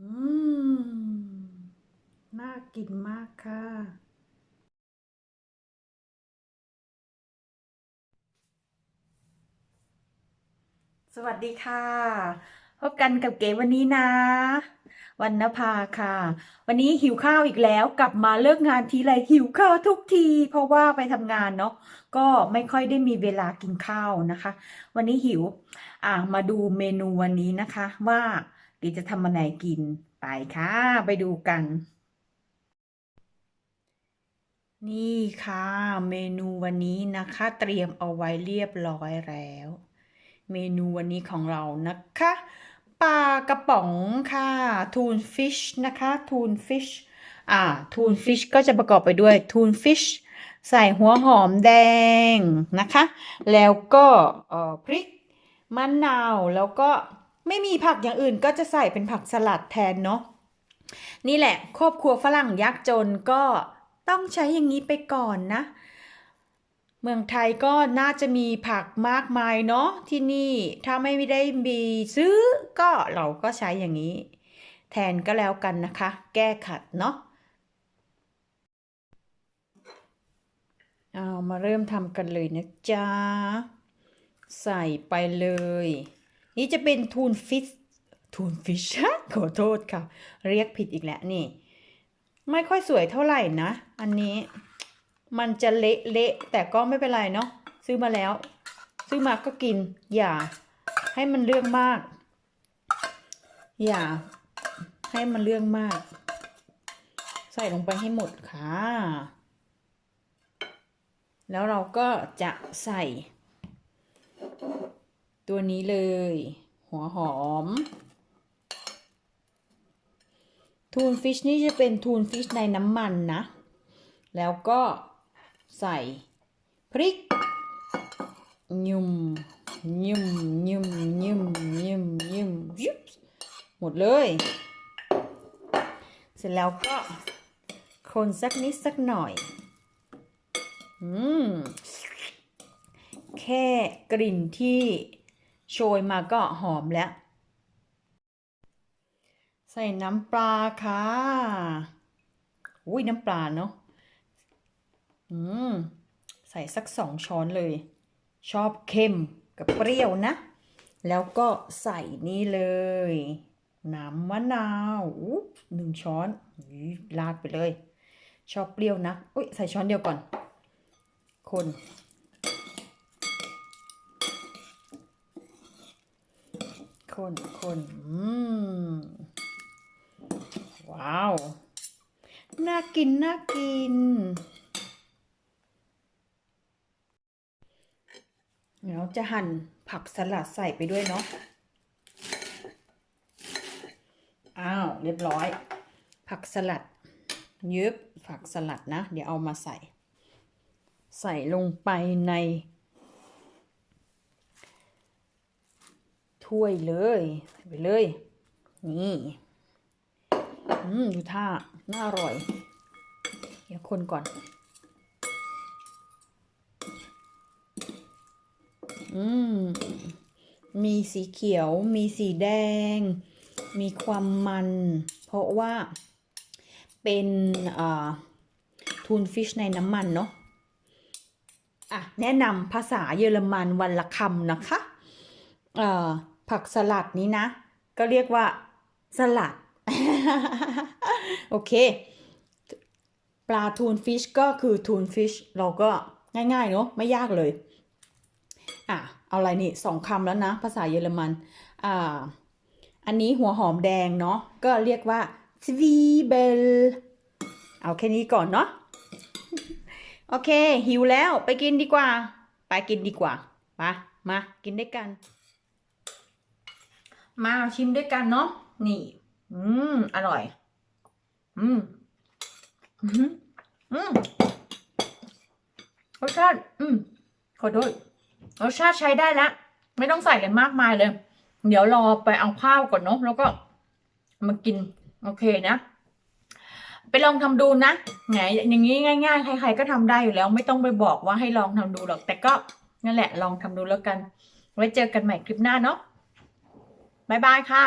อืม น่ากินมากค่ะ สวัสดีค่ะ พบกันกับเก๋วันนี้นะ วันนภาค่ะ วันนี้หิวข้าวอีกแล้วกลับมาเลิกงานทีไรหิวข้าวทุกที เพราะว่าไปทำงานเนาะก็ไม่ค่อยได้มีเวลากินข้าวนะคะ วันนี้หิว อะมาดูเมนูวันนี้นะคะ ว่า ก๋จะทำอะไรกินไปค่ะ ไปดูกัน นี่ค่ะ เมนูวันนี้นะคะ เตรียมเอาไว้เรียบร้อยแล้ว เมนูวันนี้ของเรานะคะปลากระป๋องค่ะทูนฟิชนะคะทูนฟิชอ่าทูนฟิชก็จะประกอบไปด้วยทูนฟิชใส่หัวหอมแดงนะคะ แล้วก็พริกมะนาวแล้วก็ ไม่มีผักอย่างอื่นก็จะใส่เป็นผักสลัดแทนเนาะนี่แหละ ครอบครัวฝรั่งยากจนก็ต้องใช้อย่างนี้ไปก่อนนะ เมืองไทยก็น่าจะมีผักมากมายเนาะที่นี่ถ้าไม่ได้มีซื้อก็เราก็ใช้อย่างนี้ แทนก็แล้วกันนะคะ แก้ขัดเนาะเอามาเริ่มทำกันเลยนะจ๊ะ ใส่ไปเลย นี่จะเป็นทูนฟิชทูนฟิชขอโทษค่ะ เรียกผิดอีกแล้วนี่ ไม่ค่อยสวยเท่าไหร่นะ อันนี้มันจะเละเละแต่ก็ไม่เป็นไรเนาะซื้อมาแล้ว ซื้อมาก็กิน อย่า ให้มันเรื่องมาก อย่า ให้มันเรื่องมาก ใส่ลงไปให้หมดค่ะ แล้วเราก็จะใส่ ตัวนี้เลย หัวหอม ทูนฟิชนี่จะเป็นทูนฟิชในน้ำมันนะ แล้วก็ใส่พริก ยุ่มยุ่มยุ่มยุ่มยุ่มยุ่มยุบหมดเลย เสร็จแล้วก็คนสักนิดสักหน่อย อืม แค่กลิ่นที่ โชยมาก็หอมแล้ว ใส่น้ำปลาค่ะอุ้ยน้ำปลาเนาะอืมใส่สักสองช้อนเลย ชอบเค็มกับเปรี้ยวนะ แล้วก็ใส่นี่เลย น้ำมะนาวอุ๊บหนึ่งช้อนอุ๊ยราดไปเลย ชอบเปรี้ยวนะ อุ้ยใส่ช้อนเดียวก่อน คน คนคนอืมว้าว น่ากิน น่ากิน เดี๋ยวจะหั่นผักสลัดใส่ไปด้วยเนาะ อ้าว เรียบร้อย ผักสลัด ยึบผักสลัดนะ เดี๋ยวเอามาใส่ ใส่ลงไปใน ถ้วยเลยใส่ไปเลย นี่อืมดูท่าน่าอร่อย เดี๋ยวคนก่อน อืม มีสีเขียว มีสีแดง มีความมัน เพราะว่าเป็นอ่าทูนฟิชในน้ำมันเนาะอะ แนะนำภาษาเยอรมันวันละคำนะคะ เอ่อ ผักสลัดนี้นะ ก็เรียกว่าสลัด โอเค ปลาทูนฟิชก็คือทูนฟิชเราก็ง่ายๆเนาะไม่ยากเลย อะ เอาอะไรนี่สองคำแล้วนะ ภาษาเยอรมัน อ่า อันนี้หัวหอมแดงเนาะก็เรียกว่า z w i e b e l เอาแค่นี้ก่อนเนาะโอเค หิวแล้วไปกินดีกว่า ไปกินดีกว่าไปมา กินด้วยกัน มาชิมด้วยกันเนาะนี่ อืม อร่อย อืม อืมอืมรสชาติ อืม ขอโทษรสชาติใช้ได้แล้ว ไม่ต้องใส่กันมากมายเลย เดี๋ยวรอไปเอาข้าวก่อนเนาะแล้วก็มากิน โอเคนะ ไปลองทำดูนะไงอย่างนี้ง่าย ๆ ใคร ๆ ก็ทำได้อยู่แล้ว ไม่ต้องไปบอกว่าให้ลองทำดูหรอก แต่ก็นั่นแหละ ลองทำดูแล้วกัน ไว้เจอกันใหม่คลิปหน้าเนาะ บ๊ายบายค่ะ